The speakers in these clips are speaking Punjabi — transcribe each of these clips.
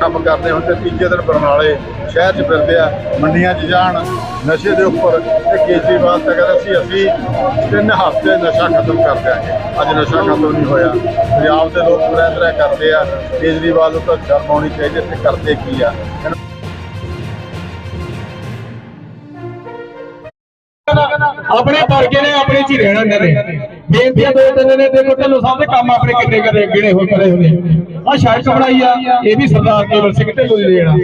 ਕੰਮ ਕਰਦੇ ਹੁੰਦੇ, ਤੀਜੇ ਦਿਨ ਬਰਨਾਲੇ ਸ਼ਹਿਰ 'ਚ ਫਿਰਦੇ ਆ, ਮੰਡੀਆਂ 'ਚ ਜਾਣ, ਨਸ਼ੇ ਦੇ ਉੱਪਰ ਤੇ ਕੇਜਰੀਵਾਲ ਤਾਂ ਕਹਿੰਦਾ ਅਸੀਂ ਤਿੰਨ ਹਫ਼ਤੇ ਨਸ਼ਾ ਖਤਮ ਕਰ ਦਿਆਂਗੇ। ਅੱਜ ਨਸ਼ਾ ਖਤਮ ਨਹੀਂ ਹੋਇਆ। ਪੰਜਾਬ ਦੇ ਲੋਕ ਪੂਰਾ ਤਰ੍ਹਾਂ ਕਰਦੇ ਆ, ਕੇਜਰੀਵਾਲ ਨੂੰ ਤਾਂ ਸ਼ਰਮ ਆਉਣੀ ਚਾਹੀਦੀ ਤੇ ਕਰਦੇ ਕੀ ਆ? ਆਪਣੇ ਵਰਗੇ ਨੇ, ਆਪਣੇ ਚ ਹੀ ਰਹਿਣਾ ਇਹਨਾਂ ਨੇ ਬੇਨਤੀਆਂ ਦੋ ਤਿੰਨ ਨੇ ਦੇਖੋ ਢਿੱਲੋਂ ਸਾਹਿਬ ਦੇ ਕੰਮ ਆਪਣੇ ਕਿੰਨੇ ਕਰੇ, ਗਿਣੇ ਹੋਏ, ਕਰੇ ਹੋਏ। ਆ ਸੜਕ ਬਣਾਈ ਆ, ਇਹ ਵੀ ਸਰਦਾਰ ਕੇਵਲ ਸਿੰਘ ਢਿੱਲੋਂ ਦੀ ਦੇਣਾ।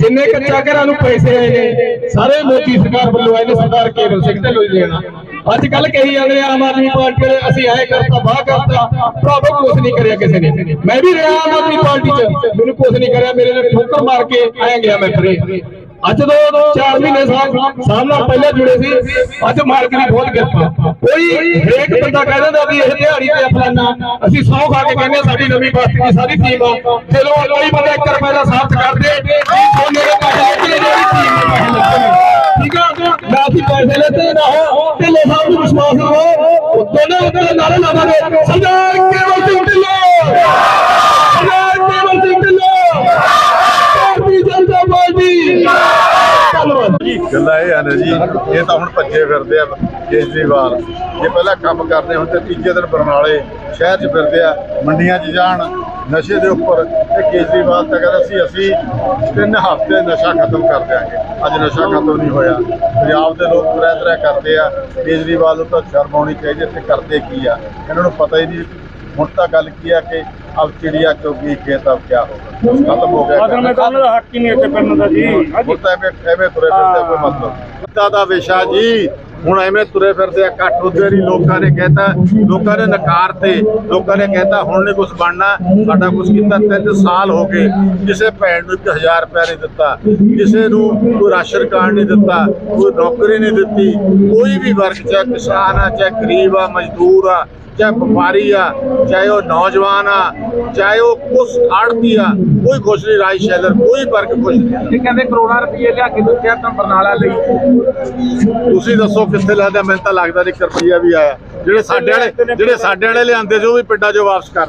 ਜਿੰਨੇ ਕੱਚਾ ਘਰਾਂ ਨੂੰ ਪੈਸੇ ਆਏ ਨੇ, ਸਾਰੇ ਮੋਦੀ ਸਰਕਾਰ ਵੱਲੋਂ ਆਏ ਨੇ ਸਰਦਾਰ ਕੇਵਲ ਸਿੰਘ ਢਿੱਲੋਂ ਦੀ ਦੇਣਾ। ਅੱਜ ਕੱਲ ਕਹੀ ਜਾਂਦੇ ਆਮ ਆਦਮੀ ਪਾਰਟੀ ਵਾਲੇ, ਅਸੀਂ ਐ ਕਰਤਾ, ਬਾਹ ਕਰਤਾ, ਭਰਾਵੋ ਕੁਝ ਨਹੀਂ ਕਰਿਆ ਕਿਸੇ ਨੇ। ਮੈਂ ਵੀ ਰਿਹਾ ਆਮ ਆਦਮੀ ਪਾਰਟੀ 'ਚ, ਮੈਨੂੰ ਕੁਝ ਨਹੀਂ ਕਰਿਆ, ਮੇਰੇ ਨੇ ਠੋਕਰ ਮਾਰ ਕੇ ਆਇਆ ਗਿਆ ਮੈਂ ਫਿਰੇ। ਅੱਜ ਤੋਂ 4 ਮਹੀਨੇ ਸਾਲ ਪਹਿਲਾਂ ਜੁੜੇ ਸੀ। ਅੱਜ ਮਾਲਕ ਦੀ ਬਹੁਤ ਕਿਰਪਾ। ਕੋਈ ਹਰੇਕ ਬੰਦਾ ਕਹਿ ਦਿੰਦਾ ਵੀ ਇਹ ਦਿਹਾੜੀ ਤੇ ਫਲਾਨਾ। ਅਸੀਂ ਸੌ ਖਾ ਕੇ ਕਹਿੰਦੇ ਸਾਡੀ ਨਵੀਂ ਬਸਤੀ ਦੀ ਸਾਰੀ ਟੀਮ ਆ। ਚਲੋ ਕੋਈ ਬੰਦਾ 1 ਰੁਪਏ ਦਾ ਸਾਥ ਕਰਦੇ। ਸੋਨੇ ਦੇ ਪੈਸੇ ਲੱਗੇ ਜਿਹੜੀ ਟੀਮ ਦੇ ਪੈਸੇ ਲੱਗੇ ਠੀਕ ਆ? ਨਾ ਅਸੀਂ ਪੈਸੇ ਲੈਤੇ ਨਾ ਹੋ ਢਿੱਲੋਂ ਸਾਹਿਬ ਨੂੰ ਵਿਸ਼ਵਾਸ ਰੱਖੋ ਦੋਨੇ ਉੱਤੇ ਨਾਰੇ ਲਾਵਾਂਗੇ। ਸਰਦਾਰ ਕੇਵਲ ਸਿੰਘ ਢਿੱਲੋਂ ਸਰਦਾਰ ਕੇਵਲ ਸਿੰਘ ਢਿੱਲੋਂ ਭਾਰਤੀ ਜਨਤਾ ਪਾਰਟੀ ਧੰਨਵਾਦ ਗੱਲਾਂ ਇਹ ਹਨ ਜੀ, ਇਹ ਤਾਂ ਹੁਣ ਭੱਜੇ ਫਿਰਦੇ ਆ ਕੇਜਰੀਵਾਲ। ਜੇ ਪਹਿਲਾਂ ਕੰਮ ਕਰਦੇ ਹੁੰਦੇ ਤੀਜੇ ਦਿਨ ਬਰਨਾਲੇ ਸ਼ਹਿਰ 'ਚ ਫਿਰਦੇ ਆ, ਮੰਡੀਆਂ 'ਚ ਜਾਣ, ਨਸ਼ੇ ਦੇ ਉੱਪਰ, ਤੇ ਕੇਜਰੀਵਾਲ ਤਾਂ ਕਹਿੰਦਾ ਸੀ, ਅਸੀਂ ਤਿੰਨ ਹਫ਼ਤੇ ਨਸ਼ਾ ਖਤਮ ਕਰ ਦਿਆਂਗੇ। ਅੱਜ ਨਸ਼ਾ ਖਤਮ ਨਹੀਂ ਹੋਇਆ। ਪੰਜਾਬ ਦੇ ਲੋਕ ਤਰ੍ਹਾਂ ਤਰ੍ਹਾਂ ਕਰਦੇ ਆ। ਕੇਜਰੀਵਾਲ ਨੂੰ ਤਾਂ ਸ਼ਰਮ ਆਉਣੀ ਚਾਹੀਦੀ ਤੇ ਕਰਦੇ ਕੀ ਆ? ਇਹਨਾਂ ਨੂੰ ਪਤਾ ਹੀ ਨਹੀਂ। ਹੁਣ ਤਾਂ ਗੱਲ ਕੀ ਆ ਕਿ ਅਬ ਚਿੜੀਆ ਚੋਗੀ ਖੇਤ ਅਬ ਕਿਆ ਹੋਗਾ ਖਤਮ ਹੋ ਗਿਆ ਅਸਲ ਵਿੱਚ ਉਹਨਾਂ ਦਾ ਹੱਕ ਹੀ ਨਹੀਂ ਇੱਥੇ ਫਿਰਨ ਦਾ ਜੀ ਹੁਣ ਐਵੇਂ ਐਵੇਂ ਤੁਰੇ ਫਿਰਦੇ ਆ, ਕੋਈ ਮਤਲਬ ਕਿੱਦਾਂ ਦਾ ਵਿਸ਼ਾ ਜੀ ਹੁਣ ਐਵੇਂ ਤੁਰੇ ਫਿਰਦੇ ਆ ਇਕੱਠ ਉੱਧਰ ਹੀ ਲੋਕਾਂ ਨੇ ਕਹਿਤਾ ਲੋਕਾਂ ਨੇ ਨਕਾਰ ਤੇ ਲੋਕਾਂ ਨੇ ਕਹਿਤਾ ਹੁਣ ਨਹੀਂ ਕੁਝ ਬਣਨਾ ਸਾਡਾ ਕੁਝ ਕੀਤਾ ਤਿੰਨ ਸਾਲ ਹੋ ਗਏ ਕਿਸੇ ਭੈਣ ਨੂੰ 1000 ਰੁਪਏ ਨਹੀਂ ਦਿੱਤਾ ਕਿਸੇ ਨੂੰ ਕੋਈ ਰਾਸ਼ਨ ਕਾਰਡ ਨਹੀਂ ਦਿੱਤਾ ਕੋਈ ਨੌਕਰੀ ਨਹੀਂ ਦਿੱਤੀ ਕੋਈ ਵੀ ਵਰਗ ਚਾਹੇ ਕਿਸਾਨ ਆ ਚਾਹੇ ਗਰੀਬ ਆ ਮਜ਼ਦੂਰ ਆ ਚਾਹੇ ਵਪਾਰੀ ਆ ਚਾਹੇ ਉਹ ਨੌਜਵਾਨ ਆ ਚਾਹੇ ਉਹ ਕੁਛ ਆੜਤੀ ਆ ਕੋਈ ਖੁਸ਼ ਨਹੀਂ ਰਾਜ ਸ਼ੈਲਰ ਕੋਈ ਵਰਗ ਖੁਸ਼ ਨਹੀਂ। ਇਹ ਕਹਿੰਦੇ ਕਰੋੜਾਂ ਰੁਪਏ ਲਿਆ ਕੇ ਦਿੱਤੇ ਤਾਂ ਬਰਨਾਲਾ ਲਈ। ਤੁਸੀਂ ਦੱਸੋ ਕਿੱਥੇ ਲੱਗਦਾ ਮੈਨੂੰ ਤਾਂ ਲੱਗਦਾ ਨਹੀਂ ਰੁਪਈਆ ਵੀ ਆਇਆ। ਜਿਹੜੇ ਸਾਡੇ ਵਾਲੇ ਜਿਹੜੇ ਸਾਡੇ ਵਾਲੇ ਲਿਆਂਦੇ ਸੀ ਉਹ ਵੀ ਪਿੰਡਾਂ 'ਚੋਂ ਵਾਪਸ ਕਰ